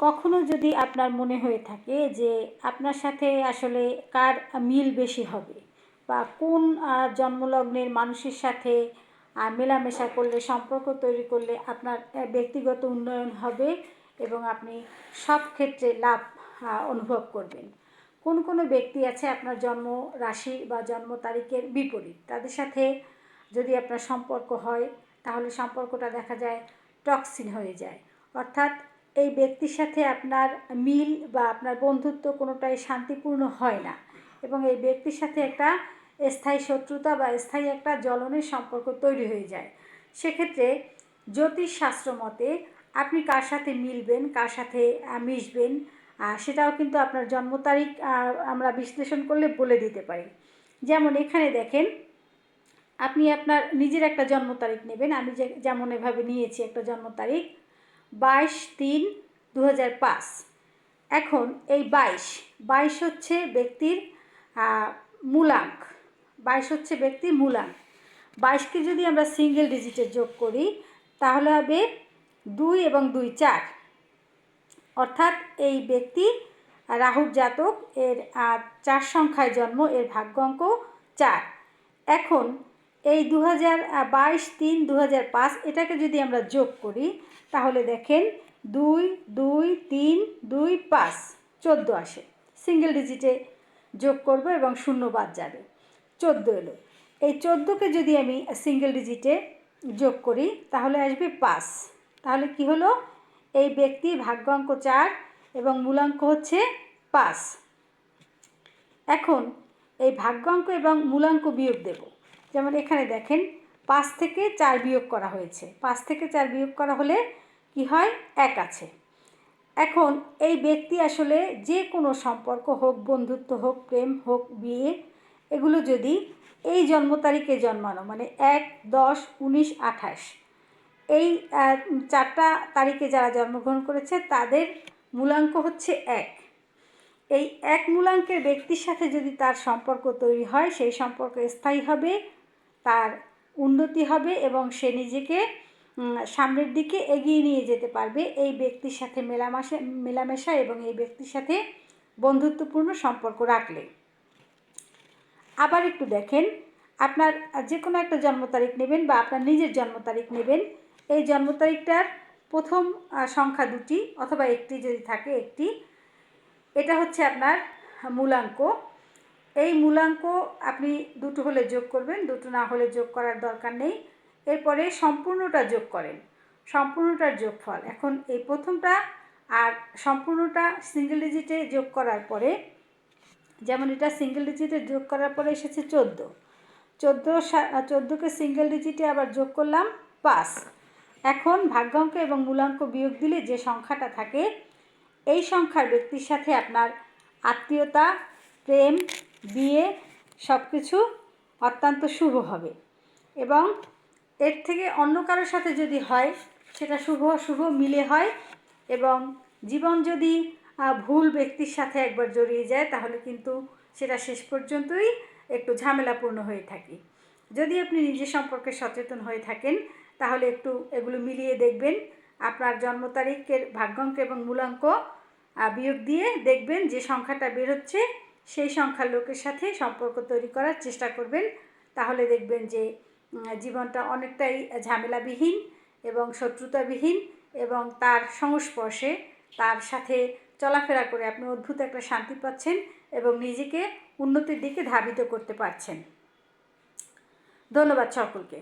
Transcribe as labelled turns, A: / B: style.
A: কখনো যদি আপনার মনে হয়ে থাকে যে আপনার সাথে আসলে কার মিল বেশি হবে বা কোন জন্মলগ্নের মানুষের সাথে মেলামেশা করলে, সম্পর্ক তৈরি করলে আপনার ব্যক্তিগত উন্নয়ন হবে এবং আপনি সব ক্ষেত্রে লাভ অনুভব করবেন। কোন কোন ব্যক্তি আছে আপনার জন্ম রাশি বা জন্ম তারিখের বিপরীত? তাদের সাথে যদি আপনার সম্পর্ক হয়, তাহলে সম্পর্কটা দেখা যায় টক্সিন হয়ে যায়। অর্থাৎ এই ব্যক্তির সাথে আপনার মিল বা আপনার বন্ধুত্ব কোনোটাই শান্তিপূর্ণ হয় না এবং এই ব্যক্তির সাথে একটা স্থায়ী শত্রুতা বা স্থায়ী একটা জ্বলনের সম্পর্ক তৈরি হয়ে যায়। সেক্ষেত্রে জ্যোতিষ শাস্ত্র মতে আপনি কার সাথে মিলবেন, কার সাথে মিশবেন সেটাও কিন্তু আপনার জন্ম তারিখ আমরা বিশ্লেষণ করলে বলে দিতে পারি। যেমন এখানে দেখেন, আপনি আপনার নিজের একটা জন্ম তারিখ নেবেন, আমি যে, যেমন এভাবে নিয়েছি একটা জন্ম তারিখ বাইশ তিন দু পাঁচ। এখন এই বাইশ বাইশ হচ্ছে ব্যক্তির মূলাঙ্ক। বাইশ হচ্ছে ব্যক্তির মূলাঙ্ক। বাইশকে যদি আমরা সিঙ্গেল ডিজিটে যোগ করি, তাহলে হবে দুই এবং দুই চার। অর্থাৎ এই ব্যক্তি রাহুর জাতক, এর চার সংখ্যায় জন্ম, এর ভাগ্য অঙ্ক চার। এখন এই দু হাজার বাইশ, তিন দু হাজার পাঁচ এটাকে যদি আমরা যোগ করি, তাহলে দেখেন দুই দুই, তিন, দুই, পাঁচ, চোদ্দ আসে। সিঙ্গেল ডিজিটে যোগ করব এবং শূন্য বাদ যাবে। চোদ্দ এলো। এই চোদ্দোকে যদি আমি সিঙ্গেল ডিজিটে যোগ করি, তাহলে আসবে পাঁচ। তাহলে কি হলো? এই ব্যক্তির ভাগ্যাঙ্ক চার এবং মূলাঙ্ক হচ্ছে পাঁচ। এখন এই ভাগ্যাঙ্ক এবং মূলাঙ্ক বিয়োগ দেব। যেমন এখানে দেখেন, পাঁচ থেকে চার বিয়োগ করা হয়েছে। পাঁচ থেকে চার বিয়োগ করা হলে কি হয়? এক আছে। এখন এই ব্যক্তি আসলে যে কোনো সম্পর্ক হোক, বন্ধুত্ব হোক, প্রেম হোক, বিয়ে, এগুলো যদি এই জন্ম তারিখে জন্মানো মানে এক, দশ, উনিশ, আঠাশ, এই চারটা তারিখে যারা জন্মগ্রহণ করেছে, তাদের মূলাঙ্ক হচ্ছে এক। এই এক মূলাঙ্কের ব্যক্তির সাথে যদি তার সম্পর্ক তৈরি হয়, সেই সম্পর্ক স্থায়ী হবে। তার উন্নতি হবে এবং সে নিজেকে সামনের দিকে এগিয়ে নিয়ে যেতে পারবে এই ব্যক্তির সাথে মেলামেশা মেলামেশা এবং এই ব্যক্তির সাথে বন্ধুত্বপূর্ণ সম্পর্ক রাখলে। আবার একটু দেখেন, আপনার যে কোনো একটা জন্ম তারিখ নেবেন বা আপনার নিজের জন্ম তারিখ নেবেন, এই জন্ম তারিখটার প্রথম সংখ্যা দুটি অথবা একটি যদি থাকে একটি, এটা হচ্ছে আপনার মূলাঙ্ক। এই মূলাঙ্ক আপনি দুটো হলে যোগ করবেন, দুটো না হলে যোগ করার দরকার নেই। এরপরে সম্পূর্ণটা যোগ করেন। সম্পূর্ণটার যোগফল। এখন এই প্রথমটা আর সম্পূর্ণটা সিঙ্গেল ডিজিটে যোগ করার পরে, যেমন এটা সিঙ্গেল ডিজিটে যোগ করার পরে এসেছে চোদ্দ। চোদ্দ চোদ্দোকে সিঙ্গেল ডিজিটে আবার যোগ করলাম পাঁচ। এখন ভাগ্যাঙ্ক এবং মূলাঙ্ক বিয়োগ দিলে যে সংখ্যাটা থাকে, এই সংখ্যার ব্যক্তির সাথে আপনার আত্মীয়তা, প্রেম বিয়ে সব কিছু অত্যন্ত শুভ হবে। এবং এর থেকে অন্য কারোর সাথে যদি হয়, সেটা শুভ শুভ মিলে হয় এবং জীবন যদি ভুল ব্যক্তির সাথে একবার জড়িয়ে যায়, তাহলে কিন্তু সেটা শেষ পর্যন্তই একটু ঝামেলাপূর্ণ হয়ে থাকে। যদি আপনি নিজের সম্পর্কে সচেতন হয়ে থাকেন, তাহলে একটু এগুলো মিলিয়ে দেখবেন। আপনার জন্ম তারিখের ভাগ্যাঙ্ক এবং মূলাঙ্ক বিয়োগ দিয়ে দেখবেন যে সংখ্যাটা বেরোচ্ছে সেই সংখ্যার লোকের সাথে সম্পর্ক তৈরি করার চেষ্টা করবেন। তাহলে দেখবেন যে জীবনটা অনেকটাই ঝামেলাবিহীন এবং শত্রুতাবিহীন এবং তার সংস্পর্শে তার সাথে চলাফেরা করে আপনি অদ্ভুত একটা শান্তি পাচ্ছেন এবং নিজেকে উন্নতির দিকে ধাবিত করতে পারছেন। ধন্যবাদ সকলকে।